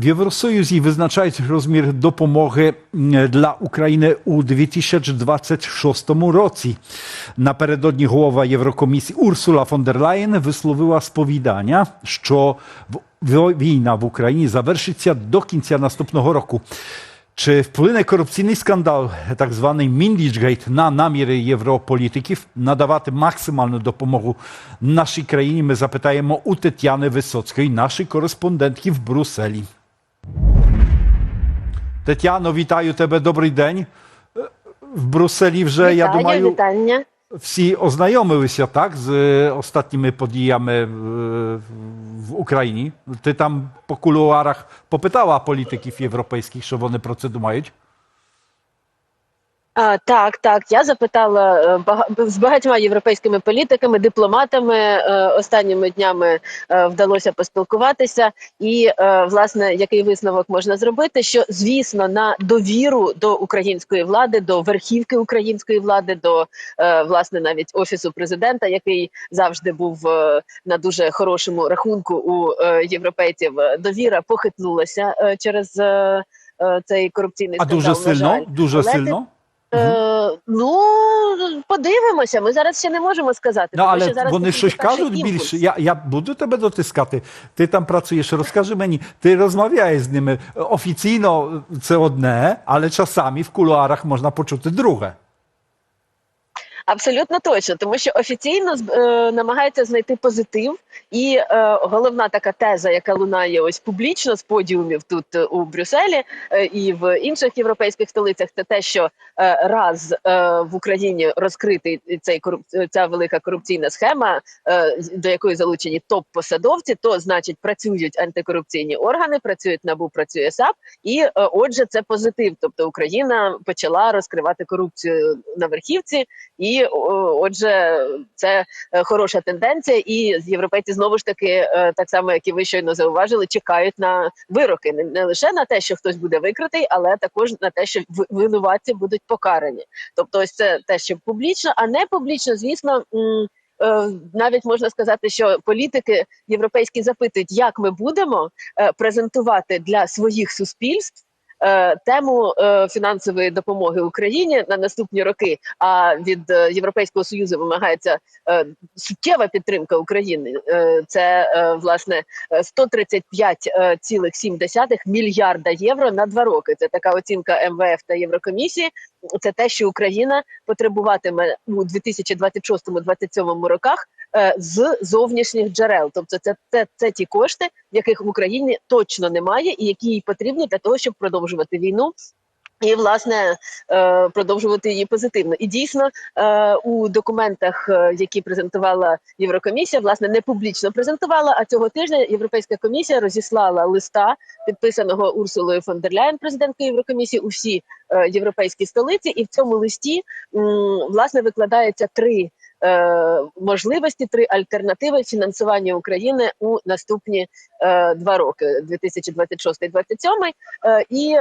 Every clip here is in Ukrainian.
W Євросоюзі визначають розмір допомоги для України у 2026 році. Напередодні голова Єврокомісії Урсула фон дер Лаєн висловила сповідання, що в- в- війна в Україні завершиться до кінця наступного року. Чи вплине корупційний скандал, так званий Міндічгейт, на наміри європолітиків надавати максимальну допомогу нашій країні? Ми запитаємо у Тетяни Висоцької, нашої кореспондентки в Брюсселі. Тетяно, вітаю тебе. Добрий день. Е, В Брюсселі вже, я Вітаю, думаю, вітання. всі ознайомилися так з е, ostatніми подіями е, в Україні. Ти там по кулуарах попитала політиків європейських, що вони про це думають. А, так, так. Я запитала е, бага- з багатьма європейськими політиками, дипломатами. е, Останніми днями е, вдалося поспілкуватися. І е, власне, який висновок можна зробити? Що звісно, на довіру до української влади, до верхівки української влади, до е, власне навіть офісу президента, який завжди був е, на дуже хорошому рахунку у е, європейців. Довіра похитнулася е, через е, цей корупційний А скандал. дуже сильно? Дуже сильно? Е, ну подивимося. Ми зараз ще не можемо сказати. Ну, тому але що зараз вони щось кажуть більше. Я, я буду тебе дотискати. Ти там працюєш, розкажи мені, ти розмовляєш з ними. Офіційно це одне, але часами в кулуарах можна почути друге. Абсолютно точно, тому що офіційно е, намагаються знайти позитив, і е, головна така теза, яка лунає ось публічно з подіумів тут е, у Брюсселі е, і в інших європейських столицях, це те, що е, раз е, в Україні розкритий цей коруп... ця велика корупційна схема, е, до якої залучені топ-посадовці, то значить працюють антикорупційні органи, працюють НАБУ, працює САП, і е, отже, це позитив. Тобто Україна почала розкривати корупцію на верхівці. І отже, це е, хороша тенденція, і європейці знову ж таки, е, так само як і ви щойно зауважили, чекають на вироки не, лише на те, що хтось буде викритий, але також на те, що ви- винуватці будуть покарані. Тобто, ось це те, що публічно, а не публічно, звісно. е, Навіть можна сказати, що політики європейські запитують, як ми будемо презентувати для своїх суспільств тему е, фінансової допомоги Україні на наступні роки. А від е, Європейського союзу вимагається е, суттєва підтримка України. Е, це е, власне е, 135,7 мільярда євро на два роки. Це така оцінка МВФ та Єврокомісії. Це те, що Україна потребуватиме у 2026-2027 роках е, з зовнішніх джерел. Тобто, це, це, це ті кошти, яких в Україні точно немає, і які їй потрібні для того, щоб продовжувати війну. І власне е, продовжувати її позитивно. І дійсно е, у документах, які презентувала Єврокомісія, власне не публічно презентувала. А цього тижня Європейська комісія розіслала листа, підписаного Урсулою фон дер Ляєн, президенткою Єврокомісії, у всі е, європейські столиці. І в цьому листі власне викладається три е, можливості, три альтернативи фінансування України у наступні е, два роки 2026-2027. Е, і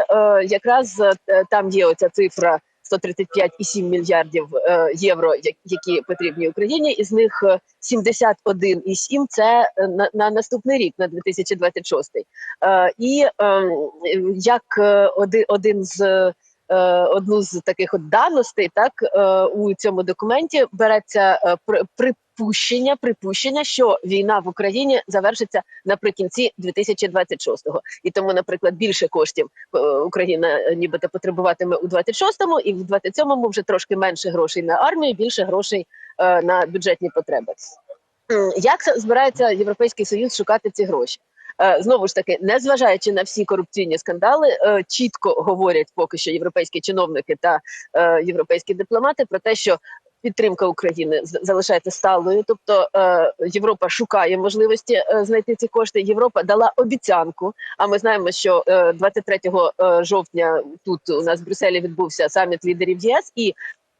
якраз там є оця цифра 135,7 мільярдів е, євро, які потрібні Україні. Із них е, 71,7 – це на, на наступний рік, на 2026. Е, і е, як один, один з одну з таких от даностей, так е, у цьому документі береться е, при- припущення, припущення, що війна в Україні завершиться наприкінці 2026-го. І тому, наприклад, більше коштів е, Україна е, нібито потребуватиме у 26-му, і в 27-му вже трошки менше грошей на армію, більше грошей е, на бюджетні потреби. Як збирається Європейський Союз шукати ці гроші? Е, Знову ж таки, незважаючи на всі корупційні скандали, е, чітко говорять поки що європейські чиновники та е, європейські дипломати про те, що підтримка України залишається сталою. Тобто е, Європа шукає можливості е, знайти ці кошти. Європа дала обіцянку. А ми знаємо, що е, 23 е, жовтня тут у нас в Брюсселі відбувся саміт лідерів ЄС і.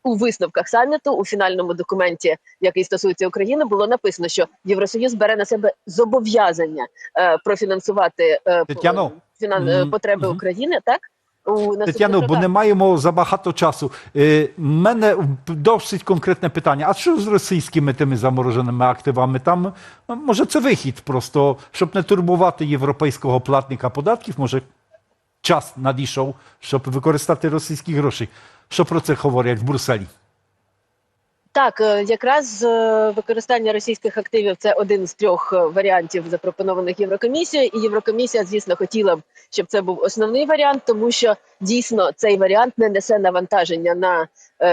У висновках саміту у фінальному документі, який стосується України, було написано, що Євросоюз бере на себе зобов'язання е, профінансувати е, Тетяно, фінан... е, мгм, потреби мгм. України. Так у Тетяно, бо не маємо за багато часу. Е, мене досить конкретне питання. А що з російськими тими замороженими активами? Там може це вихід просто, щоб не турбувати європейського платника податків, може час надійшов, щоб використати російські гроші. Що про це говорять в Брюсселі? Так, е, якраз е, використання російських активів це один з трьох е, варіантів, запропонованих Єврокомісією. І Єврокомісія, звісно, хотіла б, щоб це був основний варіант, тому що дійсно цей варіант не несе навантаження на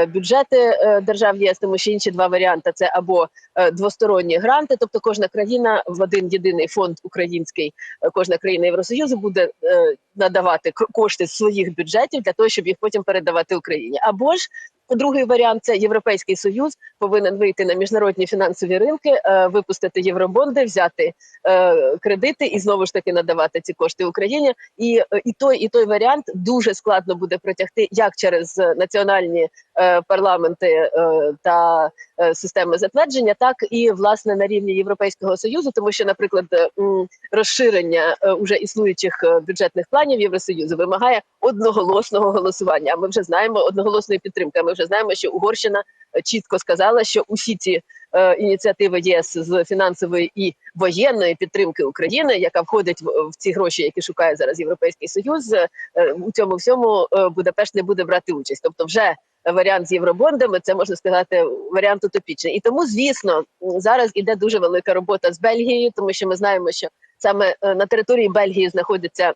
бюджети держав ЄС, тому що інші два варіанти це або двосторонні гранти, тобто кожна країна в один єдиний фонд український, кожна країна Євросоюзу буде надавати кошти з своїх бюджетів для того, щоб їх потім передавати Україні. Або ж Другий варіант це Європейський Союз повинен вийти на міжнародні фінансові ринки, е, випустити євробонди, взяти е, кредити і знову ж таки надавати ці кошти Україні. І, е, і той, і той варіант дуже складно буде протягти як через національні парламенти та системи затвердження, так і власне на рівні Європейського союзу, тому що, наприклад, розширення уже існуючих бюджетних планів Євросоюзу вимагає одноголосного голосування. А ми вже знаємо одноголосної підтримки. Ми вже знаємо, що Угорщина е, чітко сказала, що усі ці е, ініціативи ЄС з фінансової і воєнної підтримки України, яка входить в, в ці гроші, які шукає зараз Європейський Союз, е, у цьому всьому е, Будапешт не буде брати участь. Тобто, вже варіант з євробондами, це можна сказати, варіант утопічний. І тому, звісно, зараз іде дуже велика робота з Бельгією, тому що ми знаємо, що саме е, на території Бельгії знаходиться.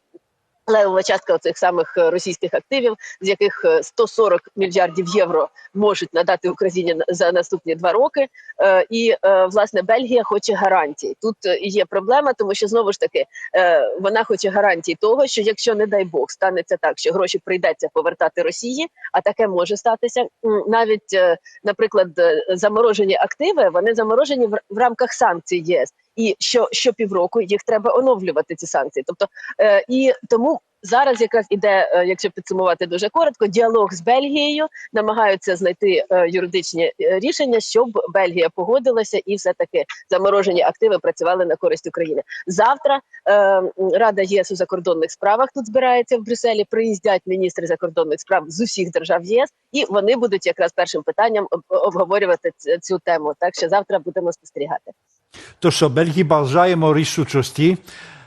Левова частка цих самих е, російських активів, з яких е, 140 мільярдів євро можуть надати Україні за наступні два роки. Е, І е, власне Бельгія хоче гарантій. Тут е, є проблема, тому що знову ж таки е, вона хоче гарантій того, що якщо не дай Бог станеться так, що гроші прийдеться повертати Росії, а таке може статися. Навіть, е, наприклад, е, заморожені активи вони заморожені в рамках санкцій ЄС. І що, що півроку їх треба оновлювати ці санкції. Тобто Е, і тому зараз якраз іде, е, якщо підсумувати дуже коротко, діалог з Бельгією, намагаються знайти е, юридичні е, рішення, щоб Бельгія погодилася і все таки заморожені активи працювали на користь України. Завтра Рада єС у закордонних справах тут збирається в Брюсселі. Приїздять міністри закордонних справ з усіх держав ЄС, і вони будуть якраз першим питанням об- обговорювати цю тему. Так що завтра будемо спостерігати. То що, Бельгії бажаємо рішучості.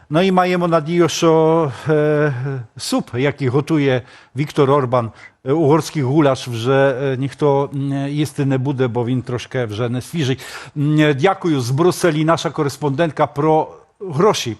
Ну і маємо надію, що е, суп, який готує Віктор Орбан, е, угорський гуляш, вже е, ніхто м, їсти не буде, бо він трошки вже не свіжий. М, е, Дякую з Брюсселі, наша кореспондентка про гроші